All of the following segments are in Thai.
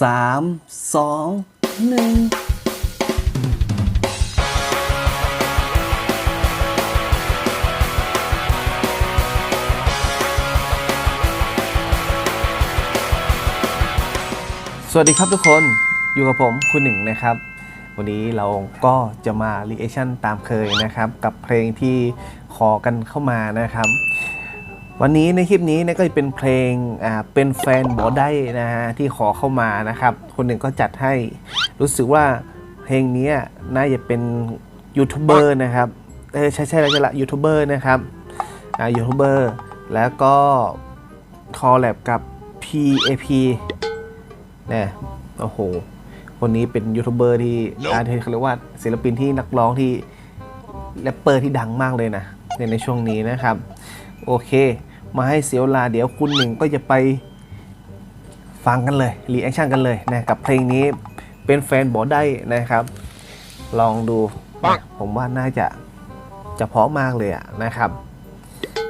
สามสองหนึ่งสวัสดีครับทุกคนอยู่กับผมคุณหนึ่งนะครับ วันนี้เราก็จะมารีแอคชั่นตามเคยนะครับ กับเพลงที่ขอกันเข้ามานะครับ วันนี้ในคลิปนี้เนี่ยก็จะเป็นเพลงอ่าเป็นแฟนบอได้นะฮะที่ขอเข้ามานะครับ คนหนึ่งก็จัดให้รู้สึกว่าเพลงนี้น่าจะเป็นยูทูบเบอร์นะครับเออใช่ใช่แล้วละยูทูบเบอร์นะครับอ่ายูทูบเบอร์แล้วก็คอลแลบกับ PAP เนี่ยโอ้โหคนนี้เป็นยูทูบเบอร์ที่อาที่เขาเรียกว่าศิลปินที่นักร้องที่แรปเปอร์ที่ดังมากเลยนะในในช่วงนี้นะครับ โอเค มาให้เสียเวลาเดี๋ยวคุณหนึ่งก็จะไปฟังกันเลยรีแอคชั่นกันเลยนะกับเพลงนี้เป็นแฟนบอได้นะครับ ลองดูนะผมว่าน่าจะจะเพาะมากเลยอะนะครับ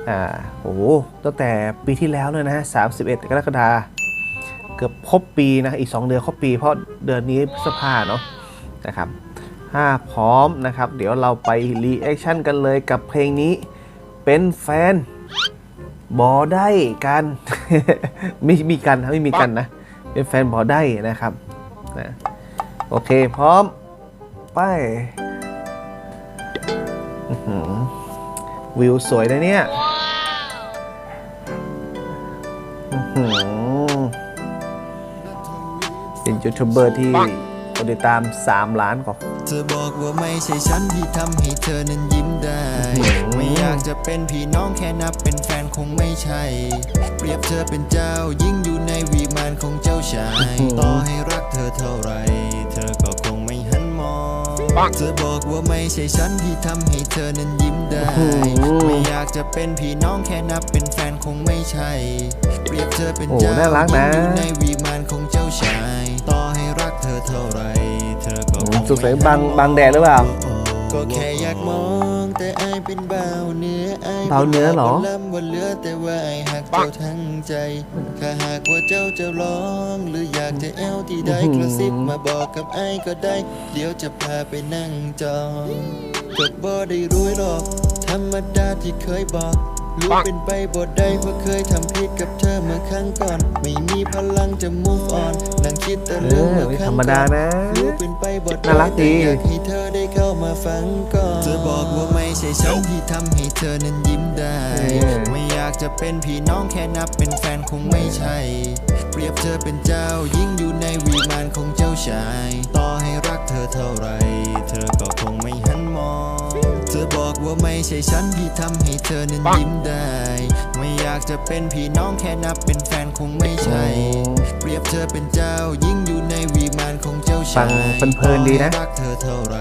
อ่าโอ้โหตั้งแต่ปีที่แล้วเลยนะฮะ31 กรกฎาคมเกือบครบปีนะอีก 2 เดือนครบปี เพราะเดือนนี้พฤษภาเนาะนะครับถ้าพร้อมนะครับ เดี๋ยวเราไปรีแอคชั่นกันเลยกับเพลงนี้เป็นแฟน บอได้กันไม่มีกันนะไม่มีกันนะ เป็นแฟนบอได้นะครับนะโอเคพร้อม ไปวิวสวยนะเนี่ยเป็นยูทูบเบอร์ที่คนติดตาม 3 ล้านกว่าเธอบอกว่าไม่ใช่ฉันที่ทำให้เธอนั้นยิ้มได้อื้อหือไม่อยากจะเป็นพี่น้องแค่นับเป็นแฟนคงไม่ใช่ เปรียบเธอเป็นเจ้ายิ่งอยู่ในวีมานของเจ้าชาย ต่อให้รักเธอเท่าไหรเธอก็คงไม่หันมอง เธอบอกว่าไม่ใช่ฉันที่ทำให้เธอนั้นยิ้มได้อื้อหือไม่อยากจะเป็นพี่น้องแค่นับเป็นแฟนคงไม่ใช่ เปรียบเธอเป็นโอ้เจ้าน่ารักนะยิ่งอยู่ในวีมานของเจ้าชายต่อให้ รักเธอเท่าไหรเธอก็คงสงสัยไม่หันบังมองบังแดดหรือเปล่า ก็แค่อยากมองแต่ไอายเป็นบ่าวเนื้อไอายบ่าวเนื้อเหรอบ่ลำว่าเหลือแต่ว่าไอายหักเจ้าทั้งใจถ้าหากว่าเจ้าจะร้องหรืออยากจะแอวที่ใดกระซิบมาบอกกับไอายก็ได้ เดี๋ยวจะพาไปนั่งจองก็บ่ได้รู้หรอกธรรมดาที่เคยบอก รู้เป็นไปบ่ได้เพราะเคยทำผิดกับเธอเมื่อครั้งก่อน ไม่มีพลังจะ move on นั่งคิดแต่เอเรื่องอเมื่อไม่ครั้ธงรรมดาก่อนนะรู้เป็นไปบทน่ารักดีอยากให้เธอได้เข้ามาฟังก่อนเธอบอกว่าไม่ใช่ฉันที่ทำให้เธอนั้นยิ้มได้ ไม่อยากจะเป็นพี่น้องแค่นับเป็นแฟนคงไม่ใช่ เปรียบเธอเป็นเจ้ายิ่งอยู่ในวีมานของเจ้าชาย ต่อให้รักเธอเท่าไหรเธอก็คง ว่าไม่ใช่ฉันที่ทำให้เธอนั้นยิ้มได้ ไม่อยากจะเป็นพี่น้องแค่นับเป็นแฟนคงไม่ใช่ เปรียบเธอเป็นเจ้ายิ่งอยู่ในวีมานของเจ้าชายฟังเพลินๆดีนะต่อให้รักเธอเท่าไหร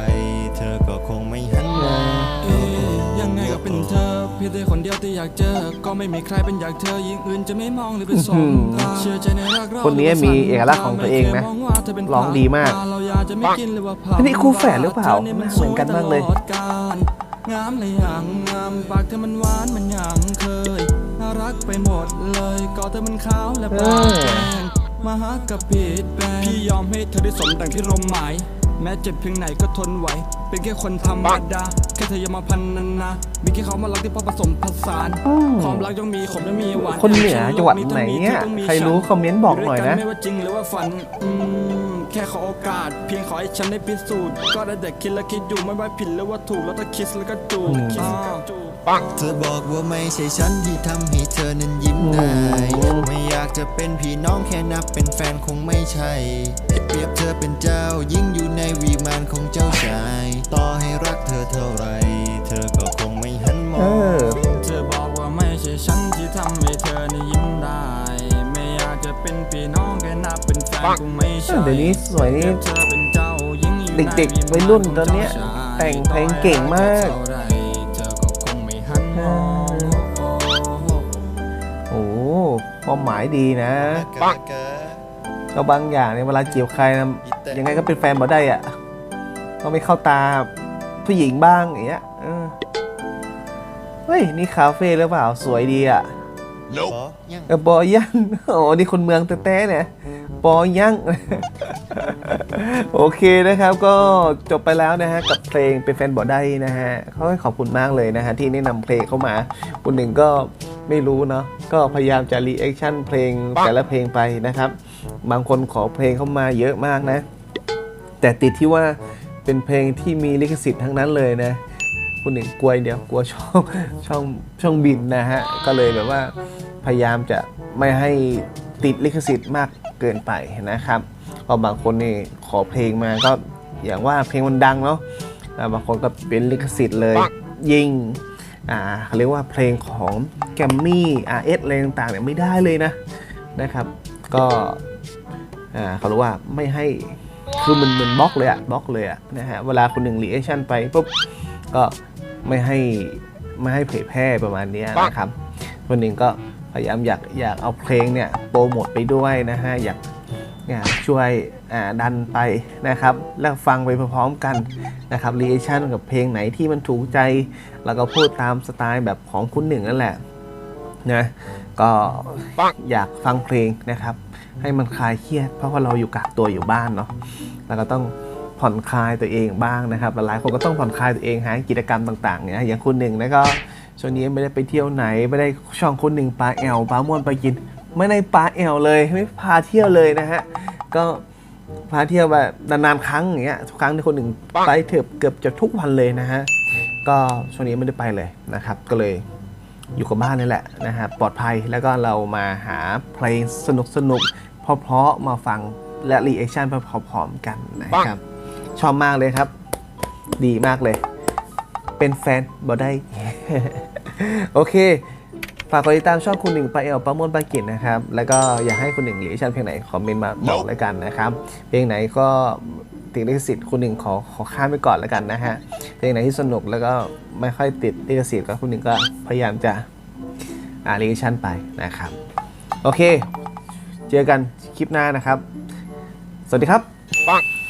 เธอก็คงไม่หันมองเอ๊ะยังไงก็เป็นเธอเพียงแต่คนเดียวที่อยากเจอ ก็ไม่มีใครเป็นอยากเธอยิ่งอื่นจะไม่มองหรือเป็นสองตาเชื่อใจในรักเราคนนี้มีเอกลักษณ์ของตัวเองนะไม่คยมว่าเธเป็นร้องดีมากเราอยากจะไม่กินหรือว่าผัอันนี้คู่แฝดหรือเปล่าธนี่มันเหมือนกันมากเลยสวตอดร งามเลยอย่างงามปากเธอมันหวานมันอย่างเคยน่ารักไปหมดเลยก็เธอมันขาวและปากแดงมาหากระปิดแปลงพี่ยอมให้เธอได้สมดังที่รมหมาย แม้เจ็บเพียงไหนก็ทนไหว เป็นแค่คนธรรมดาแค่เธออย่ามาพันนานามีแค่เขามารักที่พอผสมผสานความรักยังมีขมยังมีหวานคนเหนือจังหวัดไหนเนี่ยใครรู้คอมเมนต์บอกหน่อยนะไม่ว่าจริงหรือว่าฝันอืม แค่ขอโอกาส เพียงขอให้ฉันได้พิสูจน์ ก็ได้แต่คิดและคิดอยู่ไม่ว่าผิดหรือว่าถูกแล้วถ้าคิดแล้วก็จูบคิดแล้วก็จูบเธอบอกว่าไม่ใช่ฉันที่ทำให้เธอนั้นยิ้มได้ ไม่อยากจะเป็นพี่น้องแค่นับเป็นแฟนคงไม่ใช่เปรียบเธอเป็นเจ้ายิ่งอยู่ในวีมานของเจ้าชาย ต่อให้รักเธอเท่าไหร เป็นแฟนคงไม่ใช่เดี๋ยวนี้สวยนี่เธอเป็นเจ้ายิ่งอยู่ในเด็กๆวัยรุ่นตอนเนี้ยแต่งเพลงเก่งมากเท่ไหร่เธอก็คงไม่หันมองโอ้โหโอ้โหความหมายดีนะก็บางอย่างเนี่ยเวลาจีบใครนะยังไงก็เป็นแฟนบ่ได้อะก็ไม่เข้าตาผู้หญิงบ้างอย่างเงี้ยเออเฮ้ย นี่คาเฟ่หรือเปล่าสวยดีอะ Nope เออบอยันโอ้นี่คนเมืองแต้ๆเนี่ยโปอยังโอเคนะครับก็จบไปแล้วนะฮะกับเพลงเป็นแฟนบอดได้นะฮะเขาขอบคุณมากเลยนะฮะที่แนะนำเพลงเข้ามาคนหนึ่งก็ไม่รู้เนาะก็พยายามจะรีแอคชั่นเพลงแต่ละเพลงไปนะครับ บางคนขอเพลงเข้ามาเยอะมากนะ แต่ติดที่ว่าเป็นเพลงที่มีลิขสิทธิ์ทั้งนั้นเลยนะคุณหนึ่งกลัวเดียวกลัวช่องช่องช่องบินนะฮะก็เลยแบบว่าพยายามจะไม่ให้ติดลิขสิทธิ์มาก เกินไปนะครับเพราะบางคนนี่ขอเพลงมาก็อย่างว่าเพลงมันดังเนาะอ่าบางคนก็เป็นลิขสิทธิ์เลยยิงอ่าเขาเรียกว่าเพลงของแกมมี่ RS อะไรต่างๆเนี่ยไม่ได้เลยนะนะครับ ก็อ่าเขาเรียกว่าไม่ให้คือมันมันบล็อกเลยอะบล็อกเลยอะนะฮะเวลาคนหนึ่งรีแอคชั่นไปปุ๊บก็ไม่ให้ไม่ให้เผยแพร่ประมาณเนี้ยนะครับคนหนึ่งก็ พยายามอยากอยากเอาเพลงเนี่ยโปรโมทไปด้วยนะฮะอยากอยากช่วยดันไปนะครับ แล้วฟังไปพร้อมๆกันนะครับรีแอคชั่นกับเพลงไหนที่มันถูกใจ แล้วก็พูดตามสไตล์แบบของคุณหนึ่งนั่นแหละนะก็อยากฟังเพลงนะครับ ให้มันคลายเครียด เพราะว่าเราอยู่กักตัวอยู่บ้านเนาะแล้วก็ต้องผ่อนคลายตัวเองบ้างนะครับหลายคนก็ต้องผ่อนคลายตัวเองหากิจกรรมต่างๆเนี่ยอย่างคุณหนึ่งนะก็ ช่วงนี้ไม่ได้ไปเที่ยวไหน ไม่ได้ช่องคุณหนึ่งปลาแอลปลาม่วนไปกิน ไม่ได้ปลาแอลเลยไม่พาเที่ยวเลยนะฮะก็พาเที่ยวแบบนานๆครั้งอย่างเงี้ยทุกครั้งที่คนหนึ่งไปเถือบเกือบจะทุกวันเลยนะฮะก็ช่วงนี้ไม่ได้ไปเลยนะครับ ก็เลยอยู่กับบ้านนี่แหละนะฮะปลอดภัยแล้วก็เรามาหาเพลงสนุกสนุกๆเพราะๆมาฟังและรีแอคชั่นไปพร้อมๆกันนะครับ ชอบมากเลยครับ ดีมากเลย เป็นแฟนบอได้ โอเค ฝากกดติดตามช่องคุณหนึ่งปาเอลปาโมนปากินนะครับ แล้วก็อยากให้คุณหนึ่งรีแอชันเพลงไหนคอมเมนต์มาบอกแล้วกันนะครับ เพลงไหนก็ติดลิขสิทธิ์คุณหนึ่งขอขอข้ามไปก่อนแล้วกันนะฮะ เพลงไหนที่สนุกแล้วก็ไม่ค่อยติดลิขสิทธิ์ก็คุณหนึ่งก็พยายามจะอ่ารีแอคชั่นไปนะครับ โอเค เจอกันคลิปหน้านะครับ สวัสดีครับ